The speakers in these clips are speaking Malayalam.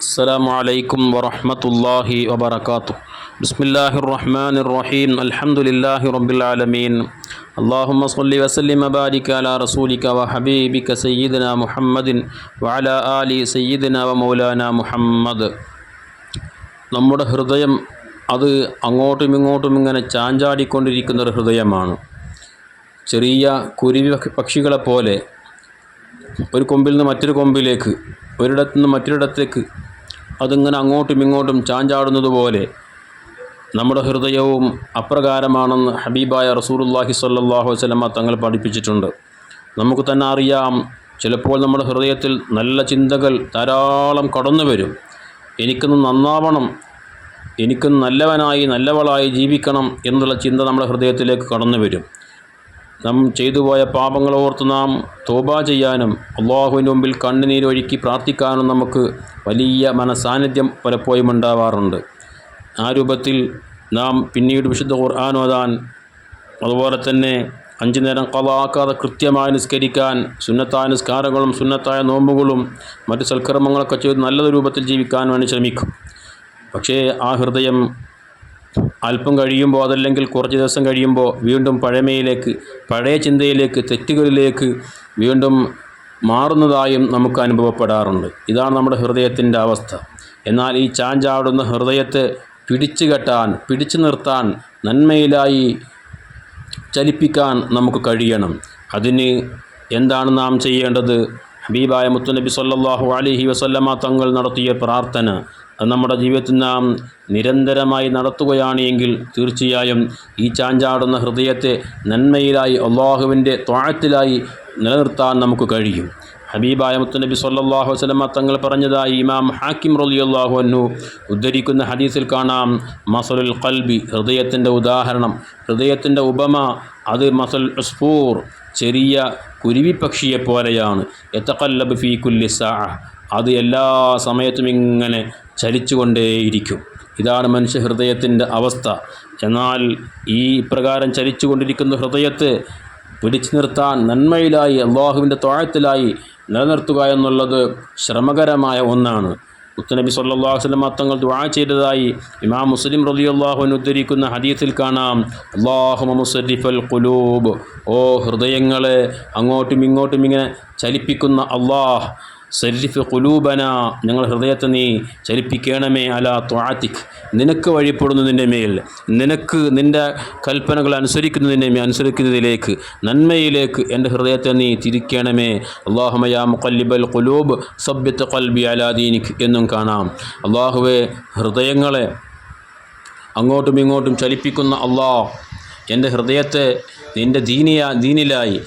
السلام عليكم ورحمة الله وبركاته بسم الله الرحمن الرحيم الحمد لله رب العالمين اللهم صل وسلم وبارك على رسولك وحبيبك سيدنا محمد وعلى آل سيدنا ومولانا محمد നമ്മുടെ ഹൃദയം അത് അങ്ങോട്ടും ഇങ്ങോട്ടും ഇങ്ങനെ ചാഞ്ചാടിക്കൊണ്ടിരിക്കുന്ന ഒരു ഹൃദയമാണ് ചെറിയ കുരുവി പക്ഷി- പക്ഷികളെ പോലെ ഒരു കൊമ്പിൽ നിന്ന് മറ്റൊരു കൊമ്പിലേക്ക് ഒരിടത്തു നിന്ന് മറ്റൊരിടത്തേക്ക് അതിങ്ങനെ അങ്ങോട്ടും ഇങ്ങോട്ടും ചാഞ്ചാടുന്നത് പോലെ നമ്മുടെ ഹൃദയവും അപ്രകാരമാണെന്ന് ഹബീബായ റസൂലുള്ളാഹി സ്വല്ലല്ലാഹു വസ്ലമ തങ്ങൾ പഠിപ്പിച്ചിട്ടുണ്ട്. നമുക്ക് തന്നെ അറിയാം ചിലപ്പോൾ നമ്മുടെ ഹൃദയത്തിൽ നല്ല ചിന്തകൾ ധാരാളം കടന്നു വരും. എനിക്കൊന്ന് നന്നാവണം എനിക്കൊന്ന് നല്ലവനായി നല്ലവളായി ജീവിക്കണം എന്നുള്ള ചിന്ത നമ്മുടെ ഹൃദയത്തിലേക്ക് കടന്നു വരും. നാം ചെയ്തു പോയ പാപങ്ങൾ ഓർത്ത് നാം തോബ ചെയ്യാനും അള്ളാഹുവിന്റെ മുമ്പിൽ കണ്ണുനീരൊഴുക്കി പ്രാർത്ഥിക്കാനും നമുക്ക് വലിയ മനസാന്നിധ്യം പലപ്പോഴും ഉണ്ടാവാറുണ്ട്. ആ രൂപത്തിൽ നാം പിന്നീട് വിശുദ്ധ ഖുർആൻ ഓതാൻ അതുപോലെ തന്നെ അഞ്ചു നേരം കലാക്കാതെ കൃത്യമായി നിസ്കരിക്കാൻ സുന്നത്തായ നിസ്കാരങ്ങളും സുന്നത്തായ നോമ്പുകളും മറ്റ് സൽക്കർമ്മങ്ങളൊക്കെ ചെയ്ത് നല്ല രൂപത്തിൽ ജീവിക്കാൻ വേണ്ടി ശ്രമിക്കും. പക്ഷേ ആ ഹൃദയം അല്പം കഴിയുമ്പോൾ അതല്ലെങ്കിൽ കുറച്ച് ദിവസം കഴിയുമ്പോൾ വീണ്ടും പഴമയിലേക്ക് പഴയ ചിന്തയിലേക്ക് തെറ്റുകളിലേക്ക് വീണ്ടും മാറുന്നതായും നമുക്ക് അനുഭവപ്പെടാറുണ്ട്. ഇതാണ് നമ്മുടെ ഹൃദയത്തിന്റെ അവസ്ഥ. എന്നാൽ ഈ ചാഞ്ചാടുന്ന ഹൃദയത്തെ പിടിച്ചു കെട്ടാൻ പിടിച്ചു നിർത്താൻ നന്മയിലായി ചലിപ്പിക്കാൻ നമുക്ക് കഴിയണം. അതിന് എന്താണ് നാം ചെയ്യേണ്ടത്? ഹബീബായ മുത്തുനബി സല്ലാഹു അലൈഹി വസല്ലമ തങ്ങൾ നടത്തിയ പ്രാർത്ഥന നമ്മുടെ ജീവിതത്തിൽ നാം നിരന്തരമായി നടത്തുകയാണ് എങ്കിൽ തീർച്ചയായും ഈ ചാഞ്ചാടുന്ന ഹൃദയത്തെ നന്മയിലായി അള്ളാഹുവിന്റെ ത്വാഴത്തിലായി നിലനിർത്താൻ നമുക്ക് കഴിയും. ഹബീബായ മുത്തുനബി സല്ലാഹു അലൈഹി വസല്ലമ തങ്ങൾ പറഞ്ഞതായി ഇമാം ഹാക്കിം റളിയല്ലാഹു അന്നു ഉദ്ധരിക്കുന്ന ഹദീസിൽ കാണാം മസലുൽ കൽബി ഹൃദയത്തിന്റെ ഉദാഹരണം ഹൃദയത്തിന്റെ ഉപമ അത് മസൽ ഉസ്ഫൂർ ചെറിയ കുരുവിപ്പക്ഷിയെപ്പോലെയാണ് എത്തക്കല്ലബ് ഫീ കുല്ലി സാ അത് എല്ലാ സമയത്തും ഇങ്ങനെ ചലിച്ചുകൊണ്ടേയിരിക്കും. ഇതാണ് മനുഷ്യ ഹൃദയത്തിന്റെ അവസ്ഥ. എന്നാൽ ഈ പ്രകാരം ചലിച്ചുകൊണ്ടിരിക്കുന്ന ഹൃദയത്തെ പിടിച്ചു നിർത്താൻ നന്മയിലായി അള്ളാഹുവിന്റെ തോഴത്തിലായി നിലനിർത്തുക എന്നുള്ളത് ശ്രമകരമായ ഒന്നാണ്. മുത്തനബി അലൈഹി വസല്ലം തങ്ങൾ ദുആ ചെയ്തതായി ഇമാം മുസ്ലിം അൻഹു ഉദ്ധരിക്കുന്ന ഹദീസിൽ കാണാം. അല്ലാഹുമ്മ മുസരിഫൽ ഖുലൂബ്. ഓ ഹൃദയങ്ങളെ അങ്ങോട്ടും ഇങ്ങോട്ടും ഇങ്ങനെ ചലിപ്പിക്കുന്ന അള്ളാഹ് സരിഫ് കുലൂബന ഞങ്ങൾ ഹൃദയത്തെ നീ ചലിപ്പിക്കണമേ അല ത്വാത്തിക്. നിനക്ക് വഴിപ്പെടുന്നതിന്റെ മേൽ. നിനക്ക് നിന്റെ കൽപ്പനകൾ അനുസരിക്കുന്നതിന്റെ മേൽ അനുസരിക്കുന്നതിലേക്ക്. നന്മയിലേക്ക് എന്റെ ഹൃദയത്തെ നീ തിരിക്കണമേ. അള്ളാഹുമയാ മുക്കല്ലിബൽ കുലൂബ് സബ്യത്ത് കൽബി അലാദീനിക് എന്നും കാണാം. അള്ളാഹുവെ ഹൃദയങ്ങളെ അങ്ങോട്ടും ഇങ്ങോട്ടും ചലിപ്പിക്കുന്ന അള്ളാഹ് എന്റെ ഹൃദയത്തെ നിന്റെ ദീനിയ ദീനിലായി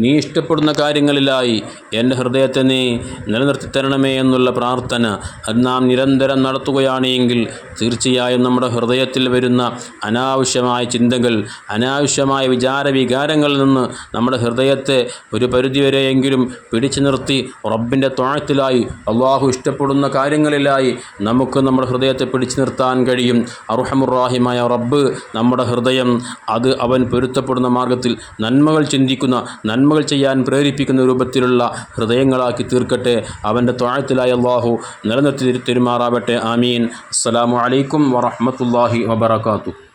നീ ഇഷ്ടപ്പെടുന്ന കാര്യങ്ങളിലായി എന്റെ ഹൃദയത്തെ നീ നിലനിർത്തി തരണമേ എന്നുള്ള പ്രാർത്ഥന അത് നാം നിരന്തരം നടത്തുകയാണെങ്കിൽ തീർച്ചയായും നമ്മുടെ ഹൃദയത്തിൽ വരുന്ന അനാവശ്യമായ ചിന്തകൾ അനാവശ്യമായ വിചാര വികാരങ്ങളിൽ നിന്ന് നമ്മുടെ ഹൃദയത്തെ ഒരു പരിധിവരെയെങ്കിലും പിടിച്ചു നിർത്തി റബ്ബിന്റെ തോഴത്തിലായി അള്ളാഹു ഇഷ്ടപ്പെടുന്ന കാര്യങ്ങളിലായി നമുക്ക് നമ്മുടെ ഹൃദയത്തെ പിടിച്ചു നിർത്താൻ കഴിയും. അറുഹമുറാഹിമായ റബ്ബ് നമ്മുടെ ഹൃദയം അത് അവൻ പൊരുത്തപ്പെടുന്ന മാർഗത്തിൽ നന്മകൾ ചിന്തിക്കുന്ന നന്മകൾ ചെയ്യാൻ പ്രേരിപ്പിക്കുന്ന രൂപത്തിലുള്ള ഹൃദയങ്ങളാക്കി തീർക്കട്ടെ. അവന്റെ ത്വാഴത്തിലായി അള്ളാഹു നിലനിർത്തി തെരുമാറാവട്ടെ. ആമീൻ. അസ്സലാമു അലൈക്കും വറഹ്മത്തുള്ളാഹി വബറകാതുഹു.